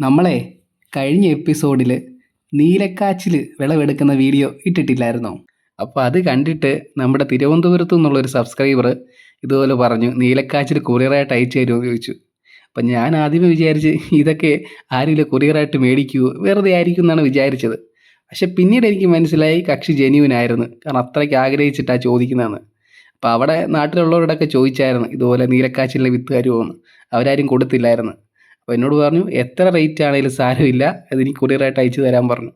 നമ്മളെ കഴിഞ്ഞ എപ്പിസോഡിൽ നീലക്കാച്ചിൽ വിളവെടുക്കുന്ന വീഡിയോ ഇട്ടിട്ടില്ലായിരുന്നോ? അപ്പോൾ അത് കണ്ടിട്ട് നമ്മുടെ തിരുവനന്തപുരത്തു നിന്നുള്ളൊരു സബ്സ്ക്രൈബർ ഇതുപോലെ പറഞ്ഞു നീലക്കാച്ചിൽ കൊറിയറായിട്ട് അയച്ചു തരുമോ? എന്ന് ചോദിച്ചു. അപ്പം ഞാൻ ആദ്യമേ വിചാരിച്ച് ഇതൊക്കെ ആരെങ്കിലും കൊറിയറായിട്ട് മേടിക്കുമോ വെറുതെ ആയിരിക്കും എന്നാണ് വിചാരിച്ചത്. പക്ഷെ പിന്നീട് എനിക്ക് മനസ്സിലായി കക്ഷി ജെന്യൂൻ ആയിരുന്നു കാരണം അത്രയ്ക്ക് ആഗ്രഹിച്ചിട്ടാണ് ചോദിക്കുന്നതെന്ന്. അപ്പോൾ അവിടെ നാട്ടിലുള്ളവരോടൊക്കെ ചോദിച്ചായിരുന്നു ഇതുപോലെ നീലക്കാച്ചിലെ വിത്ത് തരുമോയെന്ന് അവരാരും കൊടുത്തില്ലായിരുന്നു. അപ്പോൾ എന്നോട് പറഞ്ഞു എത്ര റേറ്റ് ആണെങ്കിലും സാരമില്ല അതെനിക്ക് കൊറിയറായിട്ട് അയച്ചു തരാൻ പറഞ്ഞു.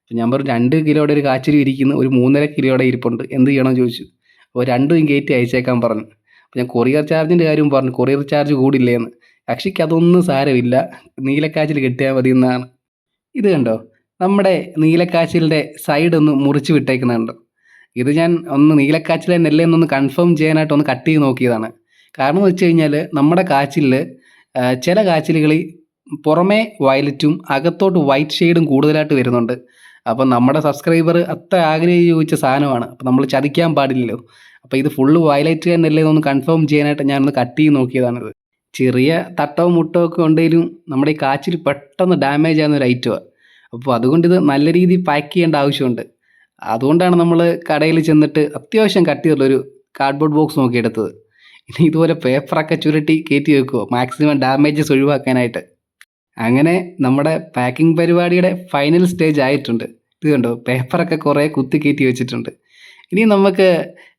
അപ്പോൾ ഞാൻ പറഞ്ഞു രണ്ട് കിലോയുടെ ഒരു കാച്ചിരി ഇരിക്കുന്നു ഒരു മൂന്നര കിലോയുടെ ഇരിപ്പുണ്ട് എന്ത് ചെയ്യണമെന്ന് ചോദിച്ചു. അപ്പോൾ രണ്ടും കയറ്റി അയച്ചേക്കാൻ പറഞ്ഞു. അപ്പോൾ ഞാൻ കൊറിയർ ചാർജിന്റെ കാര്യം പറഞ്ഞു കൊറിയർ ചാർജ് കൂടില്ലേന്ന്. കക്ഷിക്ക് അതൊന്നും സാരമില്ല നീലക്കാച്ചിൽ കിട്ടിയാൽ മതി എന്നാണ് ഇത് കണ്ടോ? നമ്മുടെ നീലക്കാച്ചിലിന്റെ സൈഡ് ഒന്ന് മുറിച്ച് വിട്ടേക്കുന്നുണ്ട്. ഇത് ഞാൻ ഒന്ന് നീലക്കാച്ചിൽ തന്നെയല്ലേ എന്നൊന്ന് കൺഫേം ചെയ്യാനായിട്ട് ഒന്ന് കട്ട് ചെയ്ത് നോക്കിയതാണ്. കാരണം എന്ന് വെച്ച് കഴിഞ്ഞാൽ നമ്മുടെ കാച്ചിലിൽ ചില കാച്ചിലുകളിൽ പുറമേ വയലറ്റും അകത്തോട്ട് വൈറ്റ് ഷെയ്ഡും കൂടുതലായിട്ട് വരുന്നുണ്ട്. അപ്പം നമ്മുടെ സബ്സ്ക്രൈബർ അത്ര ആഗ്രഹിച്ച് ചോദിച്ച സാധനമാണ്. അപ്പം നമ്മൾ ചതിക്കാൻ പാടില്ലല്ലോ. അപ്പോൾ ഇത് ഫുള്ള് വയലറ്റ് തന്നെയല്ലേ എന്നൊന്ന് കൺഫേം ചെയ്യാനായിട്ട് ഞാനൊന്ന് കട്ട് ചെയ്ത് നോക്കിയതാണിത്. ചെറിയ തട്ടവും മുട്ടോ ഒക്കെ ഉണ്ടെങ്കിലും നമ്മുടെ ഈ കാച്ചിൽ പെട്ടെന്ന് ഡാമേജ് ആകുന്ന ഒരു ഐറ്റമാണ് അപ്പോൾ അതുകൊണ്ട് ഇത് നല്ല രീതിയിൽ പാക്ക് ചെയ്യേണ്ട ആവശ്യമുണ്ട്. അതുകൊണ്ടാണ് നമ്മൾ കടയിൽ ചെന്നിട്ട് അത്യാവശ്യം കട്ട് ചെയ്തിട്ടുള്ളൊരു കാർഡ്ബോർഡ് ബോക്സ് നോക്കി എടുത്തത് ഇനി ഇതുപോലെ പേപ്പറൊക്കെ ചുരുട്ടി കയറ്റി വെക്കുമോ മാക്സിമം ഡാമേജസ് ഒഴിവാക്കാനായിട്ട്. അങ്ങനെ നമ്മുടെ പാക്കിംഗ് പരിപാടിയുടെ ഫൈനൽ സ്റ്റേജ് ആയിട്ടുണ്ട്. ഇത് കണ്ടോ? പേപ്പറൊക്കെ കുറേ കുത്തി കയറ്റി വെച്ചിട്ടുണ്ട്. ഇനി നമുക്ക്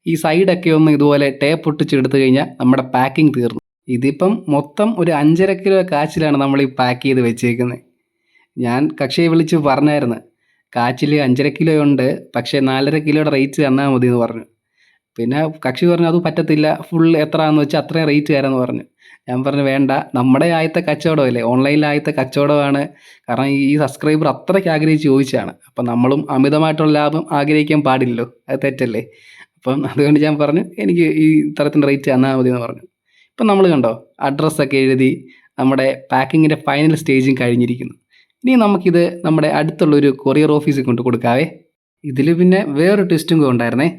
ഈ സൈഡൊക്കെ ഒന്ന് ഇതുപോലെ ടേപ്പ് ഒട്ടിച്ചെടുത്തു കഴിഞ്ഞാൽ നമ്മുടെ പാക്കിംഗ് തീർന്നു. ഇതിപ്പം മൊത്തം ഒരു അഞ്ചര കിലോ കാച്ചിലാണ് നമ്മൾ ഈ പാക്ക് ചെയ്ത് വെച്ചേക്കുന്നത്. ഞാൻ കക്ഷിയെ വിളിച്ച് പറഞ്ഞായിരുന്നു കാച്ചിൽ അഞ്ചര കിലോ ഉണ്ട് പക്ഷേ നാലര കിലോയുടെ റേറ്റ് തന്നാൽ മതി എന്ന് പറഞ്ഞു. പിന്നെ കക്ഷി പറഞ്ഞു അത് പറ്റത്തില്ല. ഫുൾ എത്രയാണെന്ന് വെച്ചാൽ അത്രയും റേറ്റ് തരാമെന്ന് പറഞ്ഞു. ഞാൻ പറഞ്ഞു വേണ്ട. നമ്മുടെ ആദ്യത്തെ കച്ചവടമല്ലേ ഓൺലൈനിൽ ആദ്യത്തെ കച്ചവടമാണ്. കാരണം ഈ സബ്സ്ക്രൈബർ അത്രയ്ക്ക് ആഗ്രഹിച്ച് ചോദിച്ചാണ് അപ്പം നമ്മളും അമിതമായിട്ടുള്ള ലാഭം ആഗ്രഹിക്കാൻ പാടില്ലല്ലോ. അത് തെറ്റല്ലേ? അപ്പം അതുകൊണ്ട് ഞാൻ പറഞ്ഞു എനിക്ക് ഈ തരത്തിന്റെ റേറ്റ് തന്നാൽ മതി എന്ന് പറഞ്ഞു. ഇപ്പം നമ്മൾ കണ്ടോ അഡ്രസ്സൊക്കെ എഴുതി നമ്മുടെ പാക്കിങ്ങിന്റെ ഫൈനൽ സ്റ്റേജും കഴിഞ്ഞിരിക്കുന്നു. ഇനി നമുക്കിത് നമ്മുടെ അടുത്തുള്ളൊരു കൊറിയർ ഓഫീസിൽ കൊണ്ട് കൊടുക്കാവേ. ഇതിൽ പിന്നെ വേറൊരു ട്വിസ്റ്റും കൂടെ ഉണ്ടായിരുന്നേ.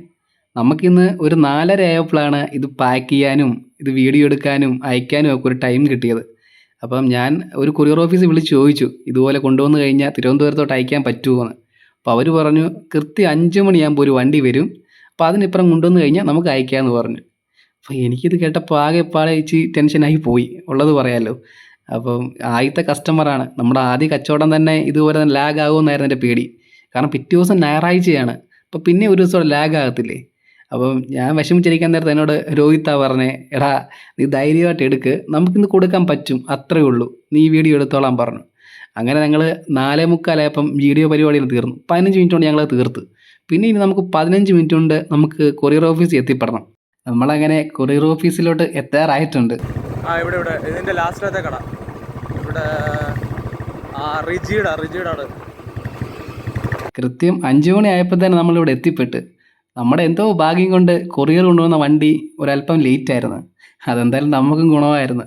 നമുക്കിന്ന് ഒരു നാലര ആയപ്പോഴാണ് ഇത് പാക്ക് ചെയ്യാനും ഇത് വീഡിയോ എടുക്കാനും അയക്കാനും ഒക്കെ ഒരു ടൈം കിട്ടിയത്. അപ്പം ഞാൻ ഒരു കൊറിയർ ഓഫീസ് വിളിച്ച് ചോദിച്ചു ഇതുപോലെ കൊണ്ടുവന്നു കഴിഞ്ഞാൽ തിരുവനന്തപുരത്തോട്ട് അയക്കാൻ പറ്റുമോ എന്ന് അപ്പോൾ അവർ പറഞ്ഞു കൃത്യം അഞ്ച് മണിയാകുമ്പോൾ ഒരു വണ്ടി വരും. അപ്പോൾ അതിനിപ്പുറം കൊണ്ടുവന്ന് കഴിഞ്ഞാൽ നമുക്ക് അയക്കാമെന്ന് പറഞ്ഞു. അപ്പോൾ എനിക്കിത് കേട്ടപ്പോൾ ആകെ പാടെ ഇച്ചി ടെൻഷനായി പോയി ഉള്ളത് പറയാമല്ലോ അപ്പം ആദ്യത്തെ കസ്റ്റമറാണ് നമ്മുടെ ആദ്യ കച്ചവടം തന്നെ ഇതുപോലെ ലാഗ് ആകുമെന്നായിരുന്നു എന്റെ പേടി. കാരണം പിറ്റേ ദിവസം ഞായറാഴ്ചയാണ്. അപ്പോൾ പിന്നെ ഒരു ദിവസം ലാഗ് ആകത്തില്ലേ? അപ്പം ഞാൻ വിഷമിച്ചിരിക്കാൻ നേരത്തെ എന്നോട് രോഹിത്താ പറഞ്ഞേ എടാ നീ ധൈര്യമായിട്ട് എടുക്ക്. നമുക്കിന്ന് കൊടുക്കാൻ പറ്റും. അത്രയേ ഉള്ളൂ. നീ വീഡിയോ എടുത്തോളാൻ പറഞ്ഞു. അങ്ങനെ ഞങ്ങൾ നാലേ മുക്കാലായപ്പം വീഡിയോ പരിപാടികൾ തീർന്നു. പതിനഞ്ച് മിനിറ്റ് കൊണ്ട് ഞങ്ങൾ തീർത്ത്. പിന്നെ ഇനി നമുക്ക് പതിനഞ്ച് മിനിറ്റ് കൊണ്ട് നമുക്ക് കൊറിയർ ഓഫീസിൽ എത്തിപ്പെടണം. നമ്മളങ്ങനെ കൊറിയർ ഓഫീസിലോട്ട് എത്താറായിട്ടുണ്ട്. ആ ഇവിടെ ഇവിടെ. ഇതിന്റെ ലാസ്റ്റിലത്തെ കട. ഇവിടെ ആ റിജിയുടെ റിജിയുടെ കൃത്യം അഞ്ചു മണി ആയപ്പോൾ തന്നെ നമ്മളിവിടെ എത്തിപ്പെട്ട്. നമ്മുടെ എന്തോ ഭാഗ്യം കൊണ്ട് കൊറിയർ കൊണ്ടുവന്ന വണ്ടി ഒരല്പം ലേറ്റ് ആയിരുന്നു. അതെന്തായാലും നമുക്കും ഗുണമായിരുന്നു.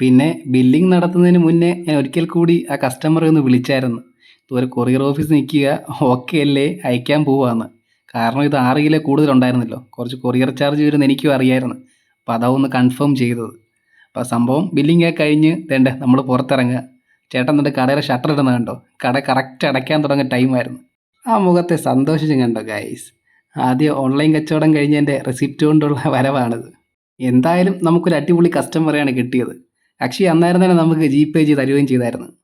പിന്നെ ബില്ലിംഗ് നടത്തുന്നതിന് മുന്നേ ഞാൻ ഒരിക്കൽ കൂടി ആ കസ്റ്റമറെ ഒന്ന് വിളിച്ചായിരുന്നു. ഇതുപോലെ കൊറിയർ ഓഫീസ് നിൽക്കുക ഓക്കെ അല്ലേ അയക്കാൻ പോവാന്ന്. കാരണം ഇത് ആറ് കിലോ കൂടുതലുണ്ടായിരുന്നല്ലോ. കുറച്ച് കൊറിയർ ചാർജ് വരുന്ന എനിക്കും അറിയായിരുന്നു. അപ്പോൾ അതാ ഒന്ന് കൺഫേം ചെയ്തത്. അപ്പോൾ സംഭവം ബില്ലിംഗ് ഒക്കെ കഴിഞ്ഞ് തേണ്ട നമ്മൾ പുറത്തിറങ്ങുക. ചേട്ടൻ എന്നിട്ട് കടയുടെ ഷട്ടർ ഇടുന്നത് കണ്ടോ? കട കറക്റ്റ് അടയ്ക്കാൻ തുടങ്ങിയ ടൈമായിരുന്നു ആ മുഖത്തെ സന്തോഷിച്ചും കണ്ടോ ഗൈസ് ആദ്യം ഓൺലൈൻ കച്ചവടം കഴിഞ്ഞതിന്റെ റെസിപ്റ്റ് കൊണ്ടുള്ള വരവാണിത്. എന്തായാലും നമുക്കൊരു അടിപൊളി കസ്റ്റമറെയാണ് കിട്ടിയത്. അക്ഷയ് അന്നേരം തന്നെ നമുക്ക് ജി പേ ചെയ്ത് തരുകയും ചെയ്തായിരുന്നു.